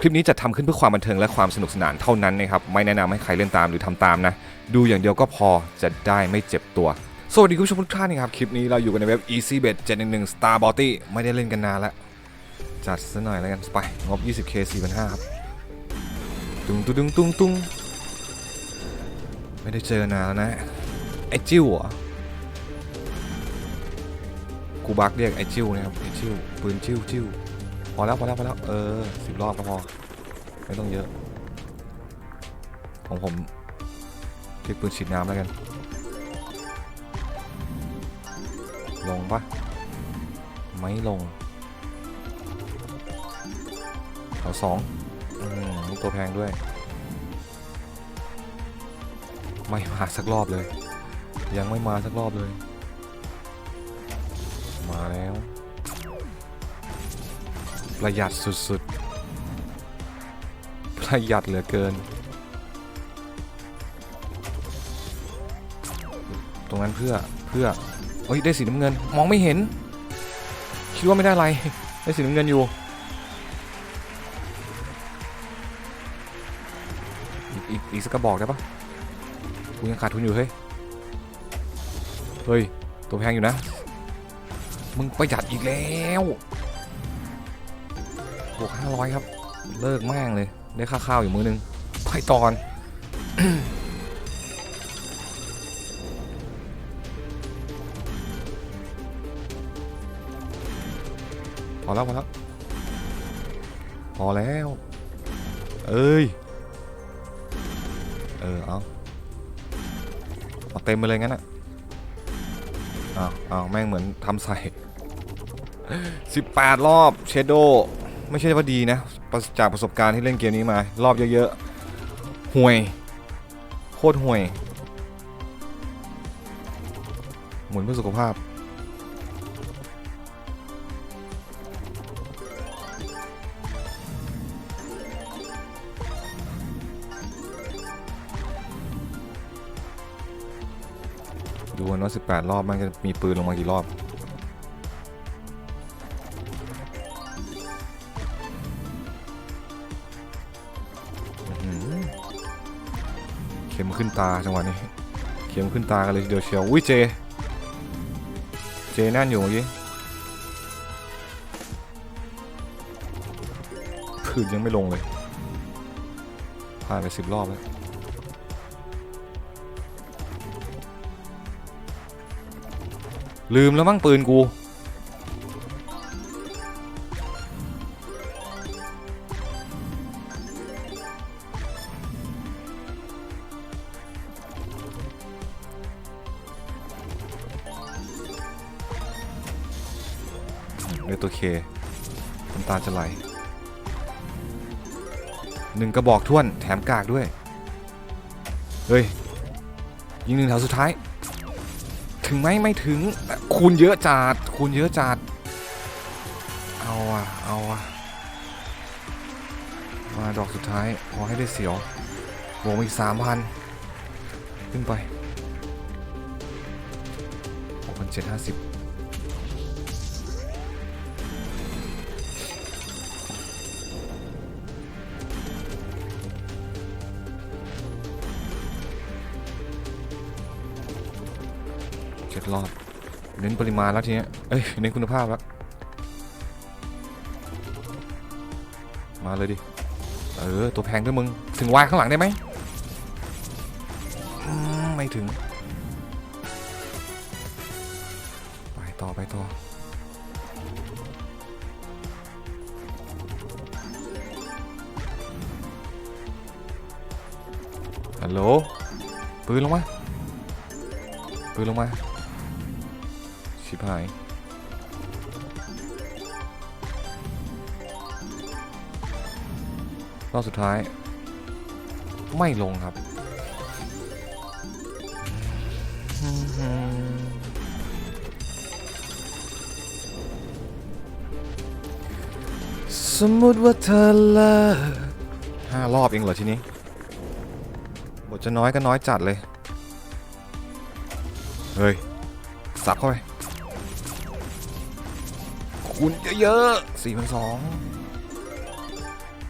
คลิปนี้จะทำขึ้นเพื่อความบันเทิงและความสนุกสนานเท่านั้นนะครับ ไม่แนะนำให้ใครเล่นตามหรือทำตามนะ ดูอย่างเดียวก็พอจะได้ไม่เจ็บตัว สวัสดีคุณผู้ชมทุกท่านนะครับ คลิปนี้เราอยู่กันในเว็บ EasyBet 711 Star b o u t y ไม่ได้เล่นกันนานแล้วจัดซะหน่อยแล้วกันไป งบ 20k 4,500ครับตุ้งตุ้งตุ้งตุ้งตุ้งไม่ได้เจอนานแล้วนะ ไอจิ้วเหรอกูบักเรียกไอจิ้วนะครับไอจิ้วปืนจิ้วจิ้ว พอแล้วพอแล้วพอแล้วเออสิบรอบก็พอ ไม่ต้องเยอะ ของผมเรียกปืนฉีดน้ำแล้วกัน ลงปะไม่ลงเอาสองอืมนี่ตัวแพงด้วย ไม่มาสักรอบเลย ยังไม่มาสักรอบเลย มาแล้ว ประหยัดสุดๆ ประหยัดเหลือเกิน ตรงนั้นเพื่อเพื่อเฮ้ยได้สีน้ำเงินมองไม่เห็น คิดว่าไม่ได้อะไรได้สีน้ำเงินอยู่ อีกอีกอีกสักกระบอกได้ปะกูยังขาดทุนอยู่เฮ้ยเฮ้ยตัวแพงอยู่นะ มึงประหยัดอีกแล้ว บวก500ครับ เลิกแม่งเลย ได้ค่าข้าวอยู่มือนึงไปตอนพอแล้วพอแล้วพอแล้ว เอ้ย เออ เอาเอาเต็มไปเลยงั้นอะอ้าวอ้าวแม่งเหมือนทำใส่ 18 รอบ เชโด ไม่ใช่ว่าดีนะ จากประสบการณ์ที่เล่นเกมนี้มา รอบเยอะๆห่วย โคตรห่วย หมุนเพื่อสุขภาพ ดูกันว่า18รอบมันจะมีปืนลงมากี่รอบ ข็มขึ้นตาจังหวะนี้ เข็มขึ้นตากันเลยเดียวเชียวอุ้ยเจ เจแน่นอยู่เมื่อกี้พื้นยังไม่ลงเลยผ่านไปสิบรอบแล้วลืมแล้วมั้งปืนกู ด้วยตัวเคน้ำตาจะไหลหนึ่งกระบอกท่วนแถมกากด้วย เฮ้ย ยิงหนึ่งแถวสุดท้าย ถึงไหมไม่ถึง คูณเยอะจัดคูณเยอะจัด เอาอะเอาอะมาดอกสุดท้ายขอให้ได้เสียวบวกมอีกสามพันขึ้นไปหกพันเจ็ดห้าสิบ จ็ดรอบเน้นปริมาณแล้วทีเนี้ยเอ้ยเน้นคุณภาพแล้วมาเลยดิเออตัวแพงด้วยมึงถึงวายข้างหลังได้ไหมอืมไม่ถึงไปต่อไปต่อฮัลโหลปืนลงมาปืนลงมา ชิบหายรอบสุดท้าย ไม่ลงครับ สมมติว่าเธอเลิกห้ารอบเองเหรอทีนี้ บทจะน้อยก็น้อยจัดเลย เฮ้ย สับเข้าไป คูณเยอะๆสี่พันสอง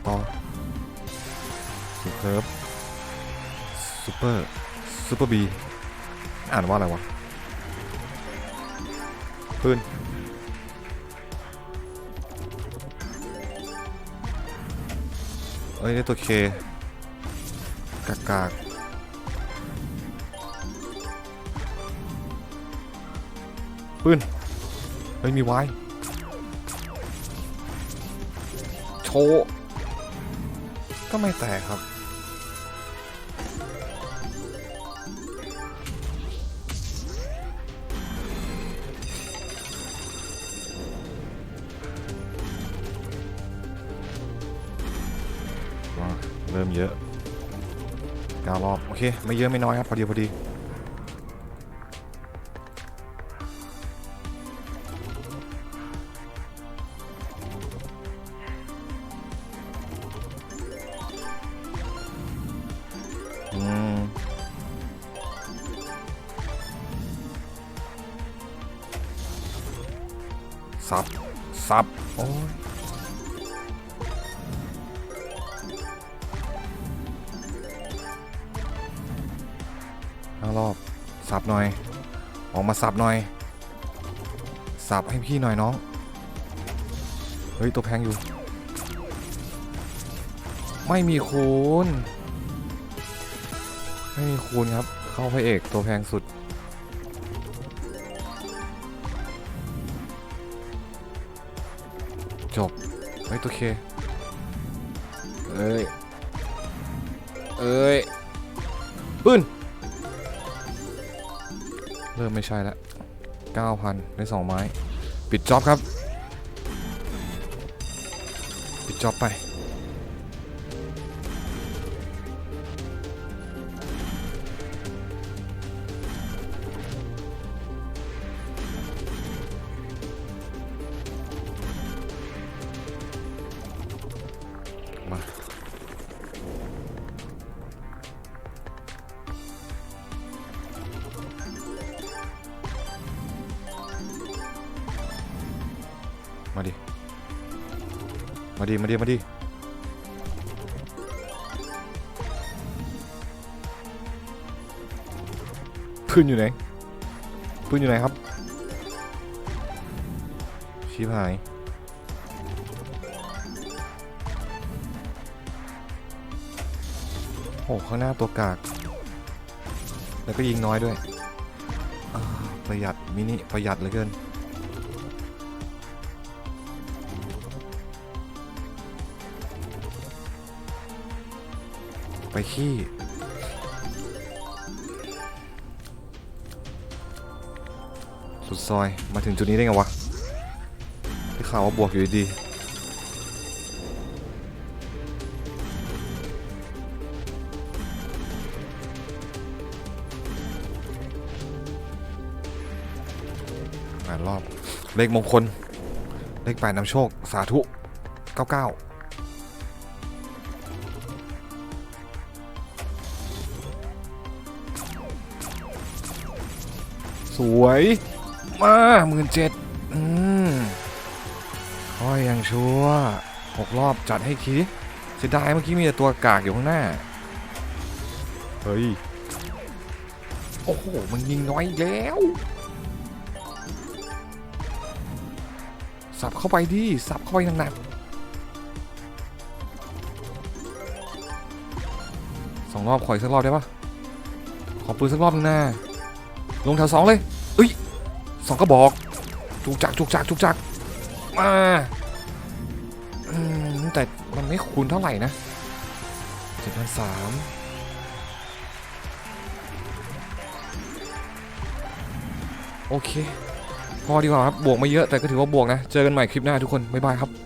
ต่อสุเคิร์ฟซูเปอร์ซูเปอร์บีอ่านว่าอะไรวะปืนเอ้ยได้ตัวเคกากากปืนเฮ้ยมีไว้ ก็ไม่แตกครับ เริ่มเยอะเก้ารอบ โอเค ไม่เยอะไม่น้อยครับ พอดี พอดี ซับซับโอ้ยห้ารอบสับหน่อย ออกมาสับหน่อย สับให้พี่หน่อยน้อง เฮ้ย ตัวแพงอยู่ ไม่มีคูณไม่มีคูณครับ เข้าพระเอกตัวแพงสุด เฮ้ยตัวเคเอ้ย เอ้ยปืนเริ่มไม่ใช่แล้ว9,000 ได้ 2 ไม้ ปิดจ็อบครับ ปิดจ็อบไป มาดิ มาดิ มาดิ มาดิปืนอยู่ไหนปืนอยู่ไหนครับ ชิบหายโอ้ข้างหน้าตัวกาก แล้วก็ยิงน้อยด้วย ประหยัดมินิประหยัดเหลือเกิน ไปขี้สุดซอยมาถึงจุดนี้ได้ไงวะที่ข่าวว่าบวกอยู่ดีแปดรอบ เลขมงคล เลขแปดนำโชค สาธุ99 สวยมาหมื่นเจ็ดอืมค่อยยังชัวร์หกรอบจัดให้ทีเสียดายเมื่อกี้มีแต่ตัวกากอยู่ข้างหน้า เฮ้ย โอ้โห มันยิงน้อยแล้ว สับเข้าไปดิ สับเข้าไปหนักๆสองรอบขออีกสักรอบได้ปะขอปืนสักรอบหนึงนะ ลงแถวสองเลยเอ้ยสองกระบอกจุกจักจุกจักจุกจักมาแต่มันไม่คูณเท่าไหร่นะเจ็ดพันสามโอเค พอดีกว่าครับ บวกไม่เยอะแต่ก็ถือว่าบวกนะ เจอกันใหม่คลิปหน้าทุกคน บ๊ายบายครับ